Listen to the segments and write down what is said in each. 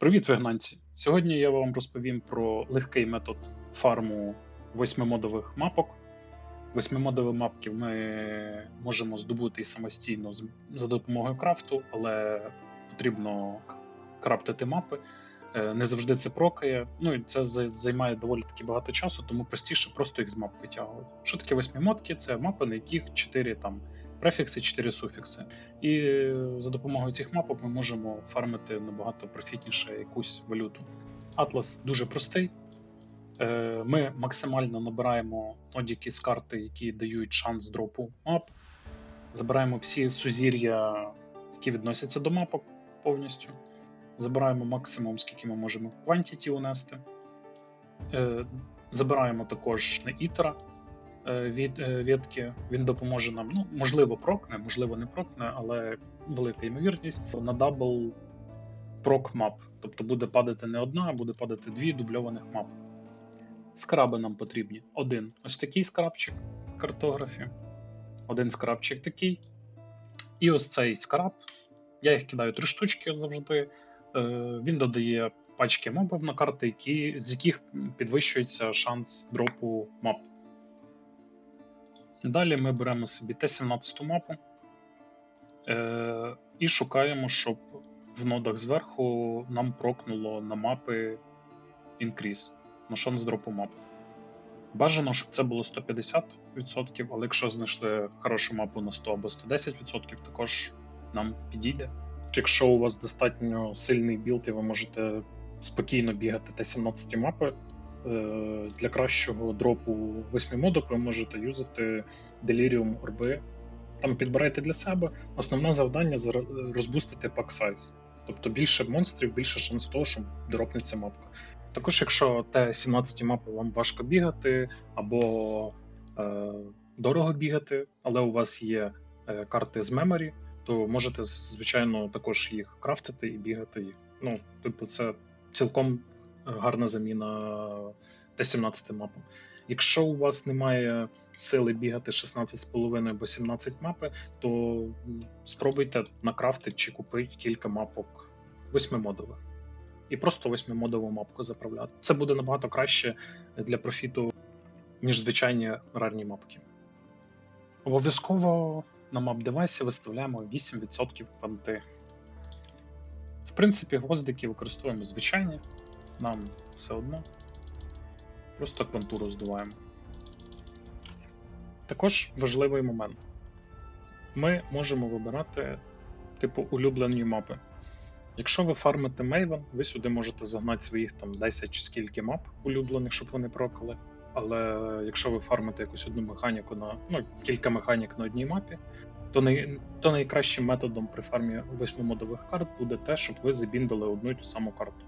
Привіт, вигнанці! Сьогодні я вам розповім про легкий метод фарму восьмимодових мапок. Восьмимодові мапки ми можемо здобути самостійно за допомогою крафту, але потрібно крафтити мапи. Е, Не завжди це прокає. Ну і це займає доволі таки багато часу, тому простіше просто їх з мап витягувати. Що таке восьмимодки? Це мапи, на яких 4 там префікси, 4 суфікси. І за допомогою цих мапок ми можемо фармити набагато профітніше якусь валюту. Атлас дуже простий. Е, Ми максимально набираємо нодіки з карти, які дають шанс дропу мап. Забираємо всі сузір'я, які відносяться до мапок повністю. Забираємо максимум, скільки ми можемо квантіті унести. Е, Забираємо також на ітера від е, ветки. Він допоможе нам. Ну, можливо, прокне, можливо, не прокне, але велика ймовірність на дабл прок мап. Тобто буде падати не одна, а буде падати дві дубльованих мап. Скраби нам потрібні. Один ось такий скрабчик картографі, один скрабчик такий. І ось цей скраб. Я їх кидаю три штучки завжди. Е, Він додає пачки мобів на карти, які, з яких підвищується шанс дропу мап. Далі ми беремо собі Т-17 мапу е, і шукаємо, щоб в нодах зверху нам прокнуло на мапи інкріз, на шанс дропу мап. Бажано, щоб це було 150%, але якщо знайшли хорошу мапу на 100 або 110%, також нам підійде. Якщо у вас достатньо сильний білд, і ви можете спокійно бігати Т-17 мапи, для кращого дропу 8 модок ви можете юзати Delirium Орби. Там підбирайте для себе. Основне завдання розбустити пак сайз. Тобто більше монстрів, більше шанс того, що дропнеться мапка. Також, якщо Т-17 мапи вам важко бігати, або е, дорого бігати, але у вас є е, карти з меморі, то можете, звичайно, також їх крафтити і бігати їх. Ну, типу, це цілком гарна заміна Т-17 мапам. Якщо у вас немає сили бігати 16,5 або 17 мапи, то спробуйте накрафтити чи купити кілька мапок восьмимодових. І просто восьмимодову мапку заправляти. Це буде набагато краще для профіту, ніж звичайні рарні мапки. Обов'язково на мап девайсі виставляємо 8% кванти. В принципі, гвоздики використовуємо звичайні, нам все одно. Просто квантуру здуваємо. Також важливий момент. Ми можемо вибирати типу улюблені мапи. Якщо ви фармите Maven, ви сюди можете загнати своїх там 10 чи скільки мап улюблених, щоб вони прокали. Але якщо ви фармите якусь одну механіку на ну, кілька механік на одній мапі, то, най, то найкращим методом при фармі восьмимодових карт буде те, щоб ви забіндили одну і ту саму карту.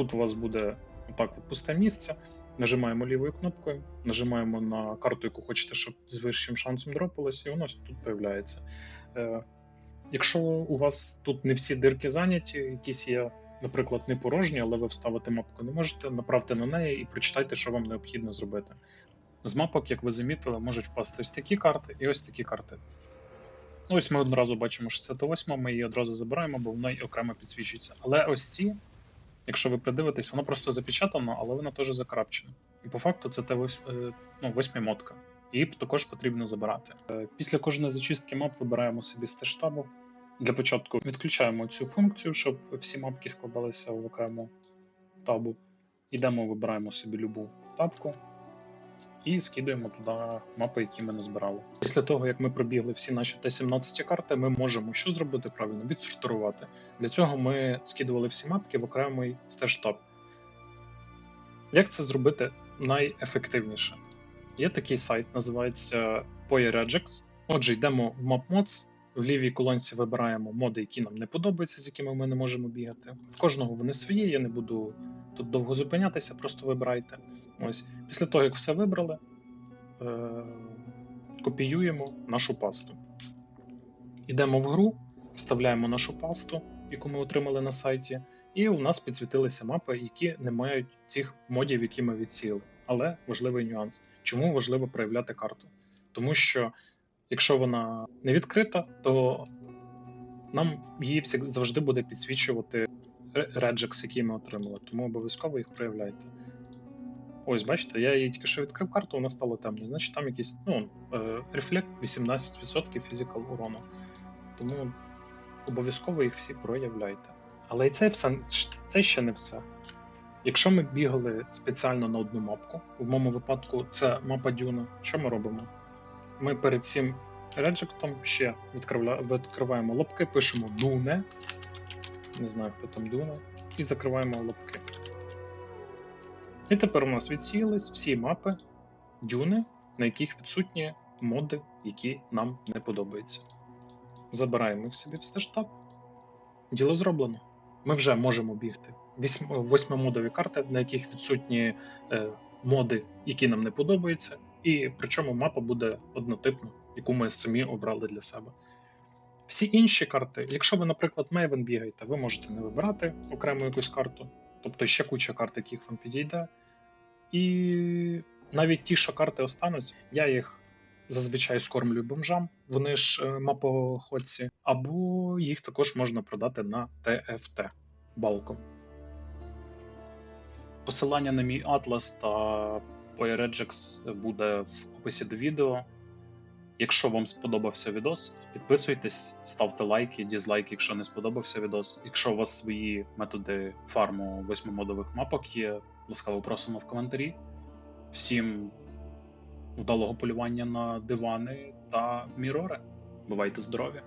Тут у вас буде отак от пусте місце. Нажимаємо лівою кнопкою, нажимаємо на карту, яку хочете, щоб з вищим шансом дропалось, і воно тут з'являється. Е, якщо у вас тут не всі дирки зайняті, якісь є, наприклад, не порожні, але ви вставити мапку не можете, направте на неї і прочитайте, що вам необхідно зробити. З мапок, як ви замітили, можуть впасти ось такі карти і ось такі карти. Ну, ось ми одразу бачимо 68, ми її одразу забираємо, бо вона й окремо підсвічується. Але ось ці, якщо ви придивитесь, воно просто запечатано, але воно теж закрапчена. І по факту це те вось, е, ну, восьмимотка. Її також потрібно забирати. Е, Після кожної зачистки мап вибираємо собі з штабу. Для початку відключаємо цю функцію, щоб всі мапки складалися в окрему табу. Ідемо, вибираємо собі любу табку і скидуємо туди мапи, які ми назбирали. Після того, як ми пробігли всі наші Т-17 карти, ми можемо що зробити правильно? Відсортувати. Для цього ми скидували всі мапки в окремий стеж-таб. Як це зробити найефективніше? Є такий сайт, називається PoeRegex. Отже, йдемо в MapMods, в лівій колонці вибираємо моди, які нам не подобаються, з якими ми не можемо бігати. В кожного вони свої, я не буду тут довго зупинятися, просто вибирайте. Ось. Після того, як все вибрали, е- копіюємо нашу пасту. Йдемо в гру, вставляємо нашу пасту, яку ми отримали на сайті, і у нас підсвітилися мапи, які не мають цих модів, які ми відсіяли. Але важливий нюанс. Чому важливо проявляти карту? Тому що якщо вона не відкрита, то нам її завжди буде підсвічувати реджекс, який ми отримали, тому обов'язково їх проявляйте. Ось, бачите, я її тільки що відкрив карту, вона стала темною. Значить, там якийсь ну, е, рефлект 18% фізикал урону. Тому обов'язково їх всі проявляйте. Але і це, це ще не все. Якщо ми бігали спеціально на одну мапку, в моєму випадку це мапа Дюна, що ми робимо? Ми перед цим реджектом ще відкриваємо лобки, пишемо Дуне. Не знаю, хто там Дуне. І закриваємо лобки. І тепер у нас відсіялись всі мапи дюни, на яких відсутні моди, які нам не подобаються. Забираємо їх собі в стештаб. Діло зроблено. Ми вже можемо бігти. Восьмимодові карти, на яких відсутні е, моди, які нам не подобаються, і причому мапа буде однотипна, яку ми самі обрали для себе. Всі інші карти, якщо ви, наприклад, Maven бігаєте, ви можете не вибирати окрему якусь карту, тобто ще куча карт, яких вам підійде. І навіть ті, що карти остануться, я їх зазвичай скормлюю бомжам, вони ж е, мапоходці, або їх також можна продати на TFT балком. Посилання на мій атлас та PoeRegix буде в описі до відео. Якщо вам сподобався відос, підписуйтесь, ставте лайки, дізлайки, якщо не сподобався відос. Якщо у вас свої методи фарму восьмимодових мапок є, ласкаво просимо в коментарі. Всім вдалого полювання на дивани та мірори. Бувайте здорові!